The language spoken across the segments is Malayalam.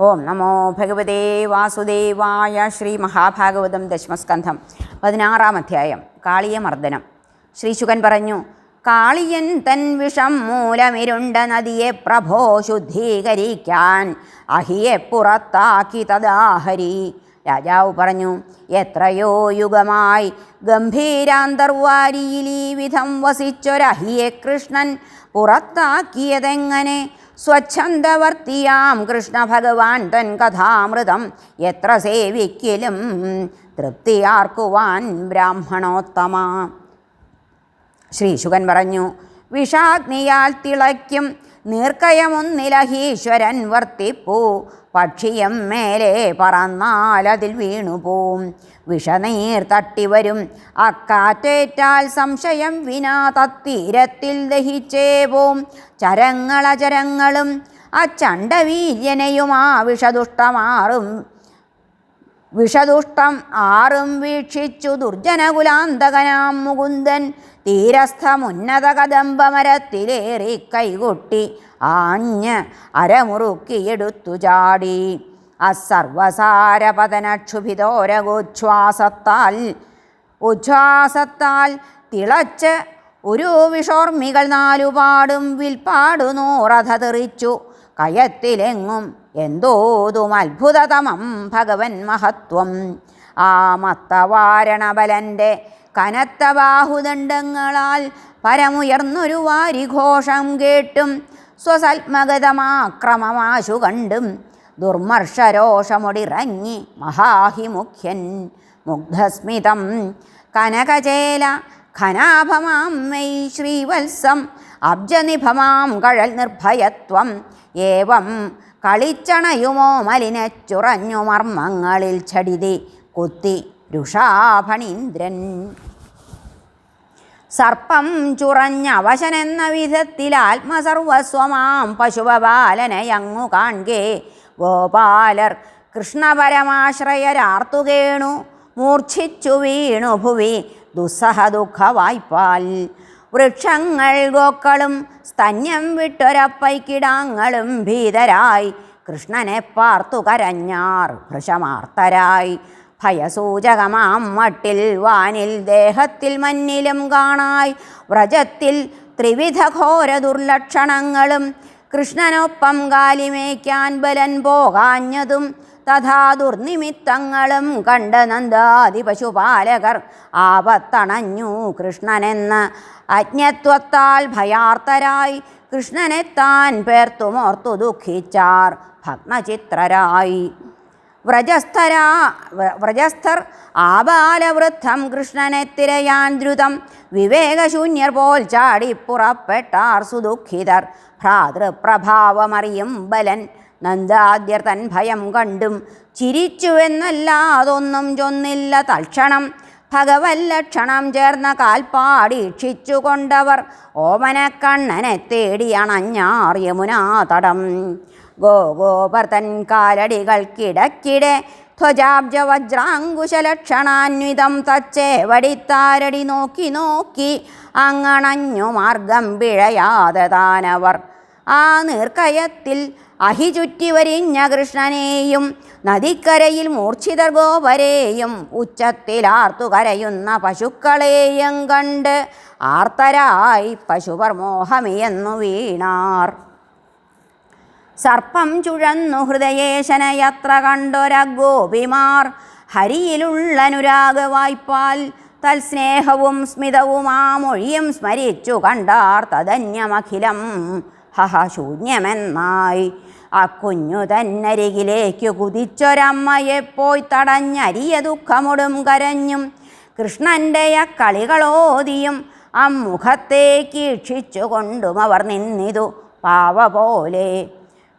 ഓം നമോ ഭഗവതേ വാസുദേവായ ശ്രീ മഹാഭാഗവതം ദശമസ്കന്ധം പതിനാറാം അധ്യായം ശ്രീ ശ്രീശുകൻ പറഞ്ഞു കാളിയൻ തൻ വിഷം മൂലമിരുണ്ട നദിയെ പ്രഭോ ശുദ്ധീകരിക്കാൻ അഹിയെ പുറത്താക്കി തദാഹരി. രാജാവ് പറഞ്ഞു എത്രയോ യുഗമായി ഗംഭീരാന്തർവാരിയിൽ ഈ വിധം വസിച്ചൊരഹിയെ കൃഷ്ണൻ പുറത്താക്കിയതെങ്ങനെ? സ്വച്ഛന്തവർത്തിയാം കൃഷ്ണ ഭഗവാൻ തൻ കഥാമൃതം. എത്ര സേവിക്കലും തൃപ്തിയാർക്കുവാൻ ബ്രാഹ്മണോത്തമ. ശ്രീശുകൻ പറഞ്ഞു വിഷാഗ്നിയാൽ തിളയ്ക്കും നീർക്കയമൊന്നിലഹീശ്വരൻ വർത്തിപ്പൂ പക്ഷിയം മേലെ പറന്നാലതിൽ വീണുപോവും. വിഷനീർ തട്ടിവരും അക്കാറ്റേറ്റാൽ സംശയം വിനാ തത്തീരത്തിൽ ദഹിച്ചേ പോം. ചരങ്ങളചരങ്ങളും അച്ചണ്ടവീര്യനെയും ആ വിഷദുഷ്ടമാറും. വിഷദുഷ്ടം ആറും വീക്ഷിച്ചു ദുർജനകുലാന്തകനാം മുകുന്ദൻ. തീരസ്ഥമുന്നത കദംബമരത്തിലേറി കൈകൊട്ടി ആഞ്ഞ് അരമുറുക്കിയെടുത്തു ചാടി. അസർവസാരപതനക്ഷുഭിതോരഗോച്ഛ്വാസത്താൽ. ഉച്ഛ്വാസത്താൽ തിളച്ച് ഒരു വിഷോർമികൾ നാലുപാടും വിൽപ്പാടു നൂറഥ തെറിച്ചു കയത്തിലെങ്ങും എന്തോതും അത്ഭുതതമം ഭഗവൻ മഹത്വം. ആ മത്തവാരണബലന്റെ കനത്ത ബാഹുദണ്ഡങ്ങളാൽ പരമുയർന്നൊരു വാരിഘോഷം കേട്ടും സ്വസൽമഗതമാക്രമമാശു കണ്ടും ദുർമർഷരോഷമൊടിറങ്ങി മഹാഹിമുഖ്യൻ മുഗ്ധസ്മിതം. കനകചേല ഖനാഭമാം മെയ് ശ്രീവത്സം അബ്ജനിഭമാം കഴൽ നിർഭയത്വം. ഏവം കളിച്ചണയുമോ മലിനച്ചുറഞ്ഞു മർമ്മങ്ങളിൽ ചടിതി കുത്തി രുഷാഭണീന്ദ്രൻ. സർപ്പം ചുറഞ്ഞവശനെന്ന വിധത്തിൽ ആത്മസർവസ്വമാം പശുപപാലനയങ്ങു കാൺകെ ഗോപാലർ കൃഷ്ണപരമാശ്രയരാർത്തുകേണു മൂർച്ഛിച്ചു വീണു ഭുവി ദുസ്സഹ ദുഃഖ വായ്പാൽ വൃക്ഷങ്ങൾ ഗോക്കളും സ്തന്യം വിട്ടൊരപ്പൈക്കിടാങ്ങളും ഭീതരായി കൃഷ്ണനെ പാർത്തു കരഞ്ഞാർ വൃഷമാർത്തരായി ഭയസൂചകമാം മട്ടിൽ വാനിൽ ദേഹത്തിൽ മഞ്ഞിലും കാണായി. വ്രജത്തിൽ ത്രിവിധ ഘോര ദുർലക്ഷണങ്ങളും കൃഷ്ണനൊപ്പം കാലിമേക്കാൻ ബലൻ പോകാഞ്ഞതും തഥാ ദുർനിമിത്തങ്ങളും കണ്ട് നന്ദാതി പശുപാലകർ ആപത്തണഞ്ഞു കൃഷ്ണനെന്ന്. അജ്ഞത്വത്താൽ ഭയാർത്തരായി കൃഷ്ണനെ താൻ പേർത്തുമോർത്തു ദുഃഖിച്ചാർ ഭഗ്നചിത്രരായി. വ്രജസ്ഥരാ വ്രജസ്ഥർ ആബാലവൃദ്ധം കൃഷ്ണനെ തിരയാൻ ദ്രുതം വിവേകശൂന്യർ പോൽ ചാടിപ്പുറപ്പെട്ടാർ സുദുഃഖിതർ. ഭ്രാതൃപ്രഭാവമറിയും ബലൻ. നന്ദാദ്യർ തൻ ഭയം കണ്ടും ചിരിച്ചുവെന്നല്ലാതൊന്നും ചൊന്നില്ല തൽക്ഷണം. ഭഗവല്ലക്ഷണം ചേർന്ന കാൽപ്പാടീക്ഷിച്ചു കൊണ്ടവർ ഓമനക്കണ്ണനെ തേടി അണഞ്ഞാർ യമുനാ തടം ഗോഗോപർത്തൻ കാലടികൾക്കിടക്കിടെ ധ്വജാബ്ജ വജ്രാങ്കുശലക്ഷണാന്വിതം തച്ചേവടിത്താരടി നോക്കി നോക്കി അങ്ങണഞ്ഞു മാർഗം പിഴയാതെ താനവർ. ആ നീർക്കയത്തിൽ അഹി ചുറ്റി വരിഞ്ഞ കൃഷ്ണനെയും നദിക്കരയിൽ മൂർച്ഛിതർ ഗോപരെയും ഉച്ചത്തിലാർത്തു കരയുന്ന പശുക്കളെയും കണ്ട് ആർത്തരായി പശുവർ മോഹമിയെന്നു വീണാർ. സർപ്പം ചുഴന്നു ഹൃദയേശനയത്ര കണ്ടൊരഗോപിമാർ. ഹരിയിലുള്ളനുരാഗവായ്പാൽ തൽസ്നേഹവും സ്മിതവും ആ മൊഴിയും സ്മരിച്ചു കണ്ടാർ തദന്യമഖിലം. ഹഹ ശൂന്യമെന്നായി. ആ കുഞ്ഞു തന്നരികിലേക്കു കുതിച്ചൊരമ്മയെ പോയി തടഞ്ഞരിയ ദുഃഖമൊടും കരഞ്ഞും. കൃഷ്ണന്റെ അക്കളികളോതിയും അമ്മുഖത്തേക്ക് ആ മുഖത്തേക്ക് ഇക്ഷിച്ചു കൊണ്ടും അവർ നിന്നിതു പാവ പോലെ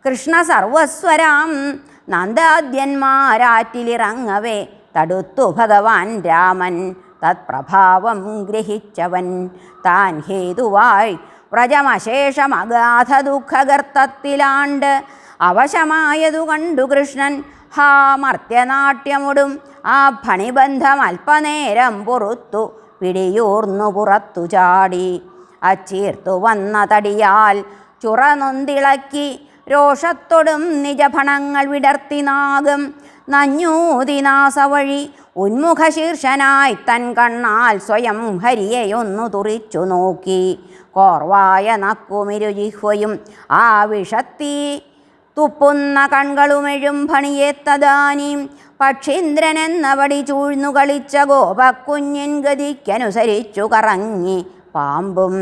കൃഷ്ണ സർവസ്വരാം നന്ദാദ്യന്മാരാറ്റിലിറങ്ങവേ. തടുത്തു ഭഗവാൻ രാമൻ. തത്പ്രഭാവം ഗ്രഹിച്ചവൻ. താൻ ഹേതുവായി വ്രജമശേഷമഗാധ ദുഃഖകർത്തത്തിലാണ്ട് അവശമായതു കണ്ടു കൃഷ്ണൻ. ഹാ മർത്യനാട്യമുടും. ആ ഫണിബന്ധം അല്പനേരം പുറത്തു പിടിയൂർന്നു പുറത്തു ചാടി. അച്ചീർത്തു വന്ന തടിയാൽ ചുറനൊന്തിളക്കി രോഷത്തൊടും നിജഭണങ്ങൾ വിടർത്തി നാഗം. നഞ്ഞൂതിനാസ വഴി ഉന്മുഖശീർഷനായി തൻ കണ്ണാൽ സ്വയം ഹരിയെയൊന്നു തുറിച്ചു നോക്കി. കോർവായ നക്കുമിരുജിഹ്വയും ആ വിഷത്തി തുപ്പുന്ന കൺകളുമെഴും ഭണിയെത്തദാനീം പക്ഷീന്ദ്രനെന്നവടി ചൂഴ്ന്നു കളിച്ച ഗോപക്കുഞ്ഞിൻ ഗതിക്കനുസരിച്ചു കറങ്ങി പാമ്പും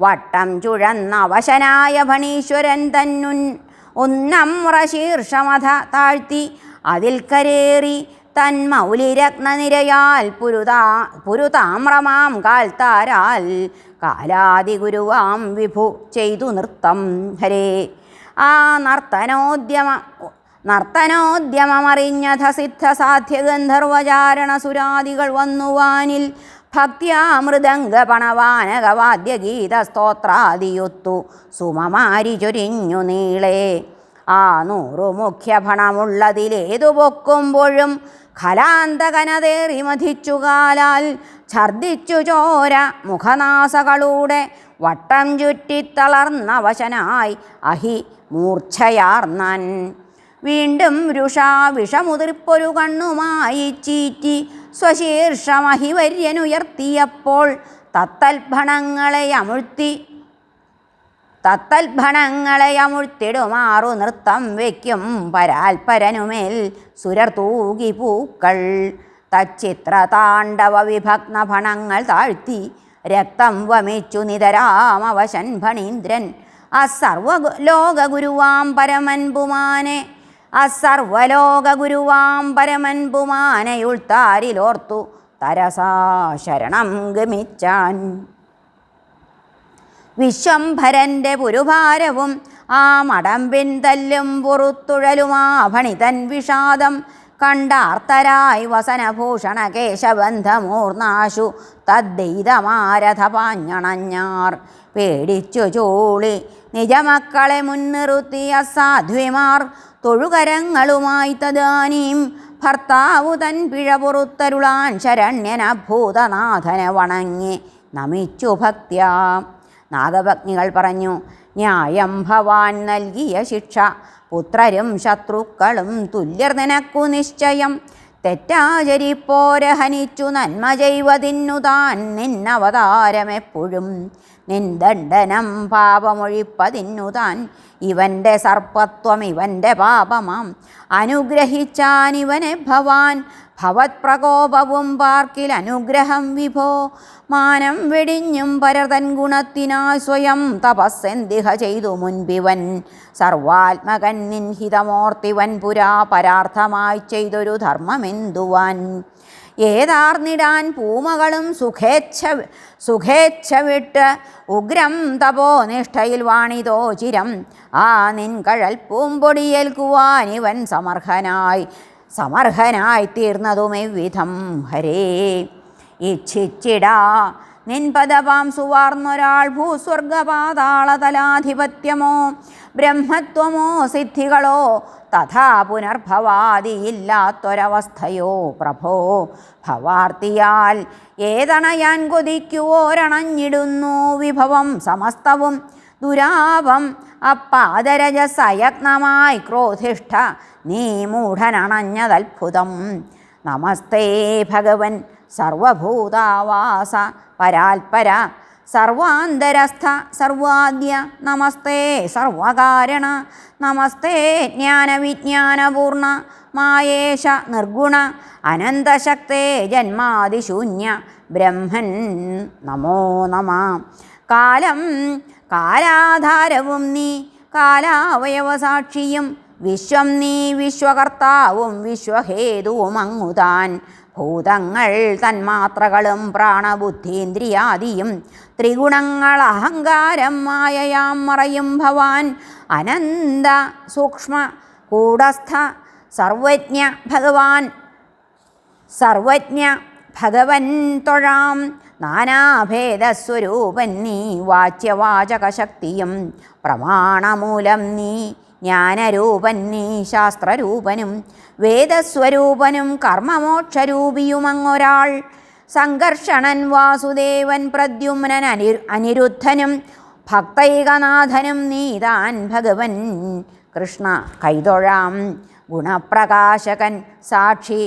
വട്ടം ചുഴന്ന വശനായ ഭണീശ്വരൻ തന്നുൻ. ഉന്നമ്ര ശീർഷമഥ താഴ്ത്തി അതിൽ കരേറി തൻ മൗലിരത്നനിരയാൽ പുരുതാ പുരുതാമ്രമാം കാൽത്താരാൽ കാലാതിഗുരുവാം വിഭു ചെയ്തു നൃത്തം. ഹരേ. ആ നർത്തനോദ്യമ നർത്തനോദ്യമമറിഞ്ഞഥ സിദ്ധ സാധ്യ ഗന്ധർവചാരണ സുരാദികൾ വന്നുവാനിൽ ഭക്ത്യാമൃദംഗ പണവാനകവാദ്യ ഗീത സ്തോത്രാദിയൊത്തു സുമമാരി ചൊരിഞ്ഞു നീളേ. ആ നൂറു മുഖ്യഭണമുള്ളതിലേതു പൊക്കുമ്പോഴും ഖലാന്തകനതേറി മധിച്ചു കാലാൽ ഛർദിച്ചു ചോര മുഖനാസകളൂടെ വട്ടം ചുറ്റിത്തളർന്ന വശനായി അഹി മൂർച്ഛയാർന്നൻ. വീണ്ടും രുഷാ വിഷമുതിർപ്പൊരു കണ്ണുമായി ചീറ്റി സ്വശീർഷമഹിവര്യനുയർത്തിയപ്പോൾ തത്തൽഭണങ്ങളെ അമുഴ്ത്തി തത്തൽഭണങ്ങളെ അമുഴ്ത്തിടുമാറു നൃത്തം വയ്ക്കും പരാൽപരനുമേൽ സുരർ തൂകി പൂക്കൾ. തച്ചിത്ര താണ്ഡവ വിഭഗ്ന ഭണങ്ങൾ താഴ്ത്തി രക്തം വമിച്ചു നിതരാമവശൻ ഭണീന്ദ്രൻ. അസർവ ലോകഗുരുവാം പരമൻ പുമാനെ അസർവലോക ഗുരുവാം പരമൻ പുമാനയുൾത്താരിലോർത്തു തരസാ ശരണം ഗമിച്ചാൻ. വിശ്വംഭരന്റെ പുരുഭാരവും ആ മടമ്പിൻ തല്ലും പുറത്തുഴലുമാഭണി തൻ വിഷാദം കണ്ടാർത്തരായി വസനഭൂഷണ കേശബന്ധമൂർനാശു തദ്ദൈതമാരഥ പാഞ്ഞണഞ്ഞാർ പേടിച്ചു ചൂളി നിജമക്കളെ മുൻനിറുത്തിയ സാധ്വിമാർ തൊഴുകരങ്ങളുമായി തദാനീം ഭർത്താവു തൻ പിഴ പുറത്തരുളാൻ ശരണ്യന ഭൂതനാഥനെ വണങ്ങി നമിച്ചു ഭക്ത്യാ. നാഗഭഗ്നികൾ പറഞ്ഞു ന്യായം ഭവാൻ നൽകിയ ശിക്ഷ പുത്രരും ശത്രുക്കളും തുല്യർ നിനക്കു നിശ്ചയം. തെറ്റാചരിപ്പോരഹനിച്ചു നന്മ ചെയ്വതിന്നു താൻ നിന്നവതാരമെപ്പോഴും. നിന്ദണ്ഡനം പാപമൊഴിപ്പതിന്നു താൻ ഇവന്റെ സർപ്പത്വം ഇവന്റെ പാപമാം. അനുഗ്രഹിച്ചാൻ ഇവനെ ഭവാൻ. ഭവത് പ്രകോപവും പാർക്കിൽ അനുഗ്രഹം വിഭോ. മാനം വെടിഞ്ഞും പരതൻ ഗുണത്തിനാ സ്വയം തപസ്സെന്തിഹ ചെയ്തു മുൻപിവൻ. സർവാത്മകൻ നിൻഹിതമോർത്തിവൻ പുരാ പരാർത്ഥമായി ചെയ്തൊരു ധർമ്മമെന്തുവാൻ? ഏതാർന്നിടാൻ പൂമകളും സുഖേച്ഛ സുഖേച്ഛ വിട്ട് ഉഗ്രം തപോ നിഷ്ഠയിൽ വാണിതോ ചിരം. ആ നിൻ കഴൽ പൂമ്പൊടിയേൽക്കുവാൻ ഇവൻ സമർഹനായി സമർഹനായി തീർന്നതുമെവിധം ഹരേ. ഇച്ഛിച്ചിടാ. നിൻപദപാം സുവാർന്നൊരാൾ ഭൂസ്വർഗപാതാളതലാധിപത്യമോ? ബ്രഹ്മത്വമോ സിദ്ധികളോ തഥാ പുനർഭവാദിയില്ലാത്തൊരവസ്ഥയോ പ്രഭോ. ഭവാർത്തിയാൽ ഏതണയാൻ കൊതിക്കുവോരണഞ്ഞിടുന്നു വിഭവം സമസ്തവും. ദുരാപം അപ്പാദരജസയത്നമായി ക്രോധിഷ്ഠ നീ മൂഢനണഞ്ഞതത്ഭുതം. നമസ്തേ ഭഗവൻ. സർവഭൂതാവാസ പരാൽപര സർവാന്തരസ്ഥ സർവാദ്യ നമസ്തേ സർവകാരണ നമസ്തേ ജ്ഞാനവിജ്ഞാനപൂർണ മായേശ നിർഗുണ അനന്തശക്തേ ജന്മാതിശൂന്യ ബ്രഹ്മൻ നമോ നമ. കാലം കാലാധാരവും നീ കാലാവയവസാക്ഷിയും വിശ്വം നീ വിശ്വകർത്താവും വിശ്വഹേതുവും അങ്ങുതാൻ ഭൂതങ്ങൾ തന്മാത്രകളും പ്രാണബുദ്ധീന്ദ്രിയാദിയും ത്രിഗുണങ്ങൾ അഹങ്കാരം മായയാം മറയും ഭവാൻ. അനന്ത സൂക്ഷ്മ കൂടസ്ഥ സർവജ്ഞ ഭഗവാൻ. സർവജ്ഞ ഭഗവൻ തൊഴാം. നാനാഭേദസ്വരൂപൻ നീ വാച്യവാചകശക്തിയും പ്രമാണമൂലം നീ ജ്ഞാനരൂപൻ നീ ശാസ്ത്രരൂപനും വേദസ്വരൂപനും കർമ്മമോക്ഷരൂപിയുമങ്ങൊരാൾ. സംഘർഷണൻ വാസുദേവൻ പ്രദ്യുമ്നൻ അനി അനിരുദ്ധനും ഭക്തൈകനാഥനും നീതാൻ ഭഗവൻ കൃഷ്ണ കൈതൊഴാം. ഗുണപ്രകാശകൻ സാക്ഷി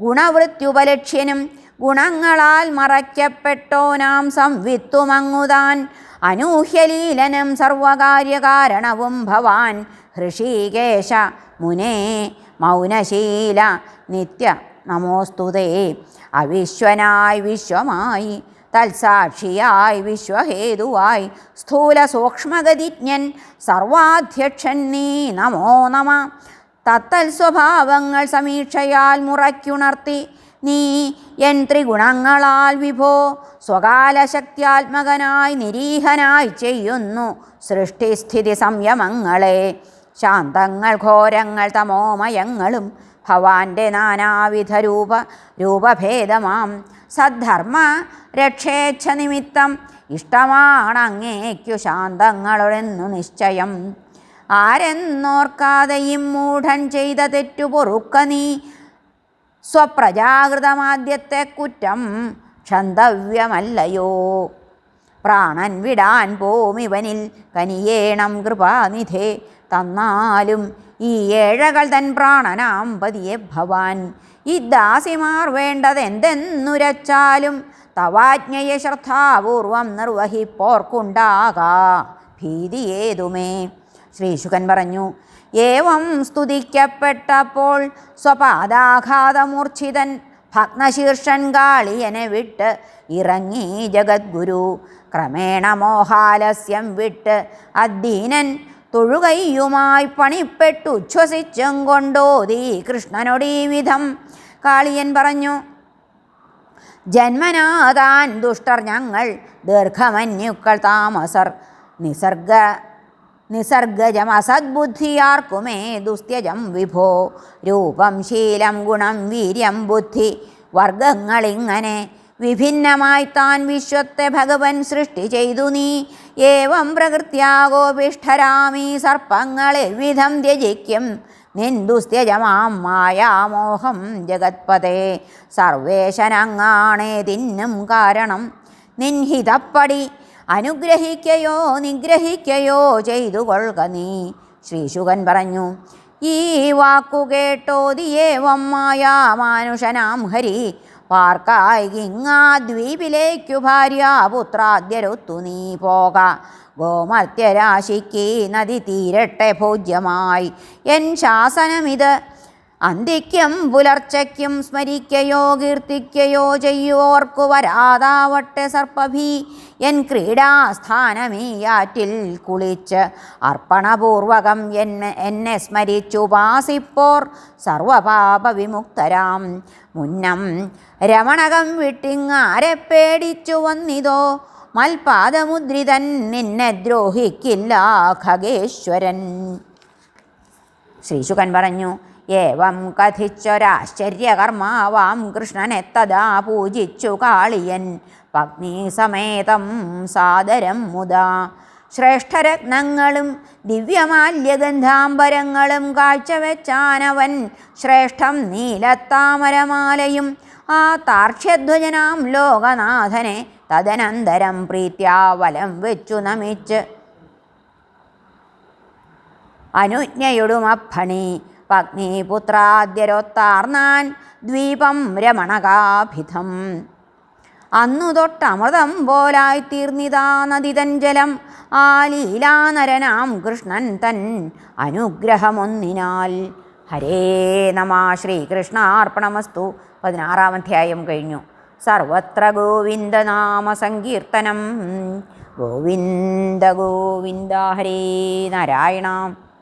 ഗുണവൃത്യുപലക്ഷ്യനും ഗുണങ്ങളാൽ മറയ്ക്കപ്പെട്ടോനാം സംവിത്തുമങ്ങുതാൻ. അനൂഹ്യലീലനം സർവകാര്യകാരണവും ഭവാൻ ഹൃഷീകേശ മുനേ മൗനശീല നിത്യ നമോസ്തുതേ അവിശ്വനായി വിശ്വമായി തൽസാക്ഷിയായി വിശ്വഹേതുവായി സ്ഥൂല സൂക്ഷ്മഗതിജ്ഞൻ സർവാധ്യക്ഷൻ നീ നമോ നമ. തത്തൽ സ്വഭാവങ്ങൾ സമീക്ഷയാൽ മുറയ്ക്കുണർത്തി നീ എൻ ത്രിഗുണങ്ങളാൽ വിഭോ. സ്വകാലശക്തിയാത്മകനായി നിരീഹനായി ചെയ്യുന്നു സൃഷ്ടിസ്ഥിതി സംയമങ്ങളെ. ശാന്തങ്ങൾ ഘോരങ്ങൾ തമോമയങ്ങളും ഭവാന്റെ നാനാവിധ രൂപ രൂപഭേദമാം. സദ്ധർമ്മ രക്ഷേച്ഛ നിമിത്തം ഇഷ്ടമാണ് അങ്ങേക്കു ശാന്തങ്ങളൊരെന്നു നിശ്ചയം. ആരെന്നോർക്കാതെയും മൂഢൻ ചെയ്ത തെറ്റു പൊറുക്ക നീ. സ്വപ്രജാകൃതമാദ്യത്തെ കുറ്റം ക്ഷന്തവ്യമല്ലയോ. പ്രാണൻ വിടാൻ പോമിവനിൽ കനിയേണം കൃപാനിധേ. തന്നാലും ഈ ഏഴകൾ തൻ പ്രാണനാം പതിയെ ഭവാൻ. ഈ ദാസിമാർ വേണ്ടതെന്തെന്നുരച്ചാലും തവാജ്ഞയെ ശ്രദ്ധാപൂർവം നിർവഹിപ്പോർക്കുണ്ടാകാ ഭീതിയേതുമേ. ശ്രീശുഖൻ പറഞ്ഞു ഏവം സ്തുതിക്കപ്പെട്ടപ്പോൾ സ്വപാദാഘാതമൂർച്ഛിതൻ ഭഗ്നശീർഷൻ കാളിയനെ വിട്ട് ഇറങ്ങി ജഗദ്ഗുരു. ക്രമേണ മോഹാലസ്യം വിട്ട് അദ്ദീനൻ തൊഴുകയ്യുമായി പണിപ്പെട്ടു ഉച്ഛ്വസിച്ചും കൊണ്ടോതി കൃഷ്ണനോടീ വിധം. കാളിയൻ പറഞ്ഞു ജന്മനാതാൻ ദുഷ്ടർ ഞങ്ങൾ ദീർഘമന്യുക്കൾ താമസർ. നിസർഗ നിസർഗജം അസദ്ബുദ്ധിയാർക്കുമേ ദുസ്ത്യജം വിഭോ. രൂപം ശീലം ഗുണം വീര്യം ബുദ്ധി. വർഗങ്ങളിങ്ങനെ വിഭിന്നമായി താൻ വിശ്വത്തെ ഭഗവൻ സൃഷ്ടി ചെയ്തു നീ. ഏവം പ്രകൃത്യാഗോപിഷ്ഠരാമീ സർപ്പങ്ങളെ വിധം ത്യജിക്കും. നിന്ദുസ്ത്യജമാം മായാമോഹം ജഗത്പതേ. സർവേശനങ്ങാണേതിന്നും കാരണം. നിൻഹിതപ്പടി അനുഗ്രഹിക്കയോ നിഗ്രഹിക്കയോ ചെയ്തു കൊള്ളുക നീ. ശ്രീശുകൻ പറഞ്ഞു ഈ വാക്കു കേട്ടോതിയേവം മായാ മാനുഷനാം ഹരി. പാർക്കായി ഭാര്യ പുത്രാദ്യരൊത്തു നീ പോക. ഗോമർത്യരാശിക്ക് നദി തീരട്ടെ ഭോജ്യമായി എൻ ശാസനമിത് അന്തിക്കും പുലർച്ചയ്ക്കും സ്മരിക്കയോ കീർത്തിക്കയോ ചെയ്യുവോർക്കു വരാതാവട്ടെ സർപ്പഭി. എൻ ക്രീഡാസ്ഥാനമീയാറ്റിൽ കുളിച്ച് അർപ്പണപൂർവകം എന്നെ എന്നെ സ്മരിച്ചുപാസിപ്പോർ സർവപാപവിമുക്തരാം. മുന്നം രമണകം വിട്ടിങ്ങാരെ പേടിച്ചു വന്നിതോ മൽപാദമുദ്രിതൻ നിന്നെ ദ്രോഹിക്കില്ല ഖഗേശ്വരൻ. ശ്രീശുകൻ പറഞ്ഞു ഏവം കഥിച്ചൊരാശ്ചര്യകർമാവാം കൃഷ്ണനെ തഥാ പൂജിച്ചു കാളിയൻ. പത്നീസമേതം സാദരം മുതാ ശ്രേഷ്ഠരത്നങ്ങളും ദിവ്യമാല്യഗന്ധാംബരങ്ങളും കാഴ്ചവെച്ചാനവൻ ശ്രേഷ്ഠം നീലത്താമരമാലയും ആ താർക്ഷ്യധ്വജനാം ലോകനാഥനെ തദനന്തരം പ്രീത്യാവലം വെച്ചു നമിച്ച്. അനുജ്ഞയൊടുമഫണി പത്നീപുത്രാദ്യരൊത്താർന്നാൻ ദ്വീപം രമണകാഭിധം. അന്നു തൊട്ടമൃതം പോലായി തീർന്നിതാ നദിതൻ ജലം. ആ ലീലാനരനാം കൃഷ്ണൻ തൻ അനുഗ്രഹമൊന്നിനാൽ. ഹരേ നമ ശ്രീകൃഷ്ണ അർപ്പണമസ്തു പതിനാറാം അധ്യായം കഴിഞ്ഞു. സർവത്ര ഗോവിന്ദനാമ സങ്കീർത്തനം. ഗോവിന്ദ ഗോവിന്ദ ഹരേ നാരായണ.